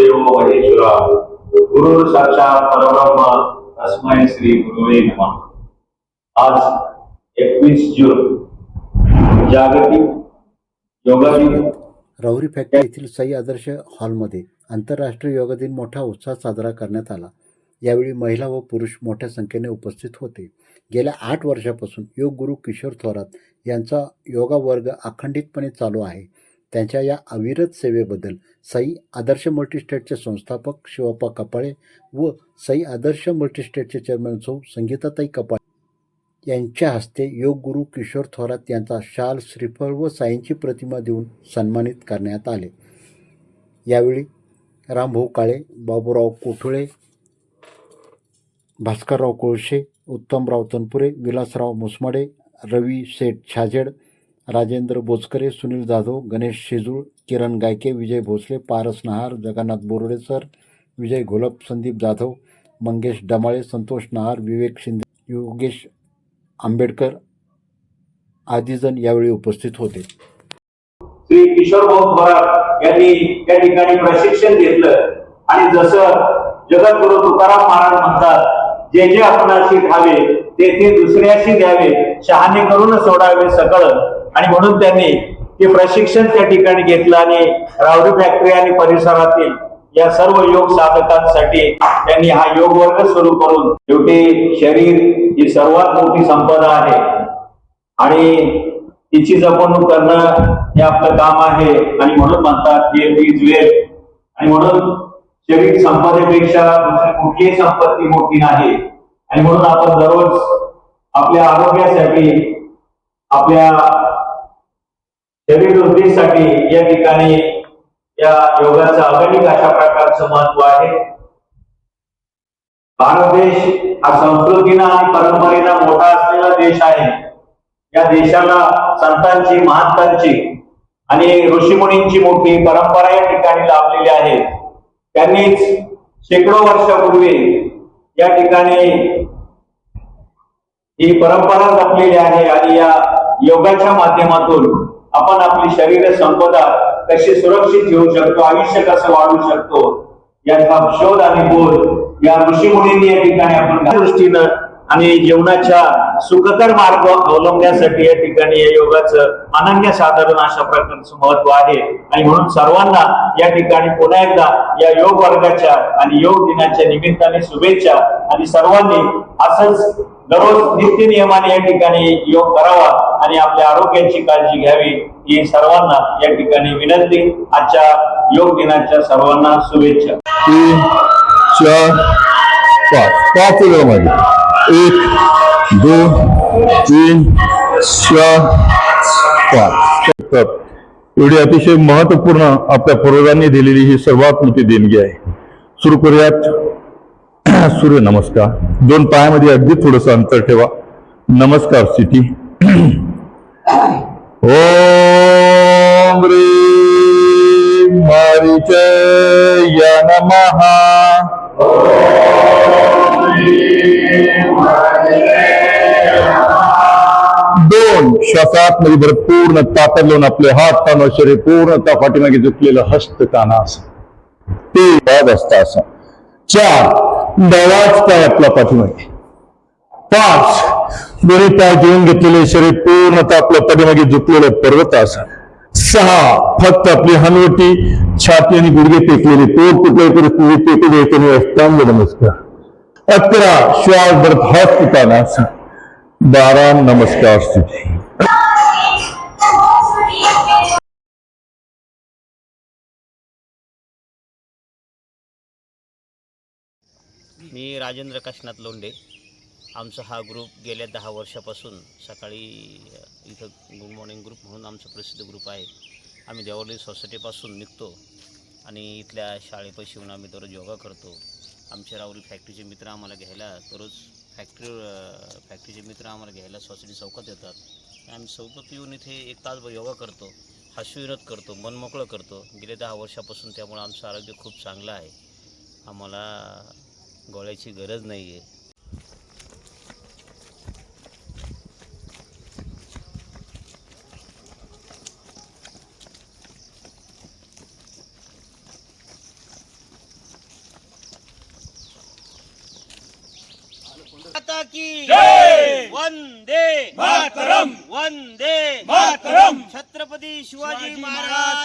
गुरु साक्षात परब्रह्म तस्मै श्री गुरुवे नमः. आज एकवीस जून जागतिक योगा दिन. राहुरी फॅक्टरी येथील सई आदर्श हॉलमध्ये आंतरराष्ट्रीय योग दिन मोठा उत्साह साजरा करण्यात आला. यावेळी महिला व पुरुष मोठ्या संख्येने उपस्थित होते. गेल्या आठ वर्षापासून योग गुरु किशोर थोरात यांचा योगा वर्ग अखंडितपणे चालू आहे. त्यांच्या या अविरत सेवेबद्दल साई आदर्श मल्टीस्टेटचे संस्थापक शिवप्पा कपाळे व साई आदर्श मल्टीस्टेटचे चेअरमन सौ संगीताताई कपाळे यांच्या हस्ते योग गुरु किशोर थोरात यांचा शाल श्रीफळ व साईंची प्रतिमा देऊन सन्मानित करण्यात आले. यावेळी रामभाऊ काळे बाबूराव कोठुळे भास्करराव कोळशे उत्तमराव तनपुरे विलासराव मुसमाडे रवी शेठ छाजेड राजेंद्र बोचकरे सुनील जाधव गणेश शेजूळ किरण गायके विजय भोसले पारस नहार जगन्नाथ बोर्डे सर विजय घोलप संदीप जाधव मंगेश डमाळे संतोष नहार विवेक शिंदे योगेश आंबेडकर आदीजण यावेळी उपस्थित होते. श्री किशोर भाऊ थोरात यांनी या ठिकाणी प्रशिक्षण घेतलं आणि जसं जगद्गुरु तुकाराम महाराज म्हणतात जे जे आपणाशी घ्यावे ते ते दुसऱ्याशी द्यावे शहाणे करून सोडावे सकळ. आणि म्हणून त्यांनी ते प्रशिक्षण त्या ठिकाणी घेतलं आणि रावडी फॅक्टरी आणि परिसरातील या सर्व योग साधकांसाठी त्यांनी हा योग वर्ग सुरू करून शेवटी शरीर ही सर्वात मोठी संपदा आहे. आणि तिची जपणूक करणं हे आपलं काम आहे. आणि म्हणून म्हणतात हे इज वेळ आणि म्हणून शरीर संपदेपेक्षा दुसरी कुठलीही संपत्ती मोठी नाही. आणि म्हणून आपण दररोज आपल्या आरोग्यासाठी आपल्या शरीर वृद्धीसाठी या ठिकाणी या योगाचं अगणिक अशा प्रकारचं महत्त्व आहे. भारत देश हा संस्कृतीनं आणि परंपरेनं मोठा असलेला देश आहे. या देशाला संतांची महंतांची आणि ऋषीमुनींची मोठी परंपरा या ठिकाणी लाभलेली आहे. त्यांनीच शेकडो वर्षापूर्वी या ठिकाणी ही परंपरा जपलेली आहे आणि या योगाच्या माध्यमातून आपण आपली शरीर संपदा कशी सुरक्षित ठेवू शकतो आयुष्य कसं वाढवू शकतो याचा शोध आणि बोध या ऋषीमुनींनी या ठिकाणी आपण दृष्टीनं आणि जीवनाच्या सुखकर मार्ग अवलंबण्यासाठी या ठिकाणी या योगाचं अनन्यसाधारण अशा प्रकारचं महत्त्व आहे. आणि म्हणून सर्वांना या ठिकाणी पुन्हा एकदा या योग वर्गाच्या आणि योग दिनाच्या निमित्ताने शुभेच्छा. आणि सर्वांनी असंच दररोज नित्य नियमाने या ठिकाणी योग करावा. आणि आपल्या आरोग्याची काळजी घ्यावी ही सर्वांना या ठिकाणी विनंती. आजच्या योग दिनाच्या सर्वांना शुभेच्छा. तीन चार पाच. पाच मध्ये. एक दोन तीन चार पाच. एवढी अतिशय महत्त्वपूर्ण आपल्या पूर्वजांनी दिलेली ही सर्वात मोठी देणगी आहे. सुरू करूयात. सूर्य नमस्कार. दोन पायामध्ये अगदी थोडंसं अंतर ठेवा. नमस्कार स्थिती. ओम ह्रीं मारीचय नमः। दोन श्वासात मध्ये पूर्ण ताकद लावून आपले हात, कान शरीर पूर्णतः पाठीमागे झुकलेलं हस्त काना असं, ते चार डावाच पाय आपला पाठीमागे. पाच दोन्ही पाय घेऊन घेतलेले शरीर पूर्णतः आपल्या पाठीमागे झुकलेलं पर्वत असं. सहा फक्त आपली हनवटी छाती आणि गुडघे टेकलेले पोट कुठल्याही परिस्थिती टेकू अष्टांग नमस्कार. अकरा श्वास भरत हात पिताना बारा नमस्कार स्थिती. मी राजेंद्र काशीनाथ लोंढे. आमचा हा ग्रुप गेल्या दहा वर्षापासून सकाळी इथं गुड मॉर्निंग ग्रुप म्हणून आमचा प्रसिद्ध ग्रुप आहे. आम्ही देवाली सोसायटीपासून निघतो आणि इथल्या शाळेपाशी येऊन आम्ही दररोज योगा करतो. आमचे राहुल फॅक्टरीचे मित्र आम्हाला घ्यायला दररोज फॅक्टरी फॅक्टरीचे मित्र आम्हाला घ्यायला सोसायटी चौकात येतात. आम्ही चौकात येऊन इथे एक तासभर योगा करतो हास्यविनोद करतो मनमोकळं करतो. गेल्या दहा वर्षापासून त्यामुळे आमचं आरोग्य खूप चांगलं आहे. आम्हाला गोळ्याची गरज नाही आहे माता की। वंदे मातरम! वंदे मातरम! छत्रपती शिवाजी महाराज।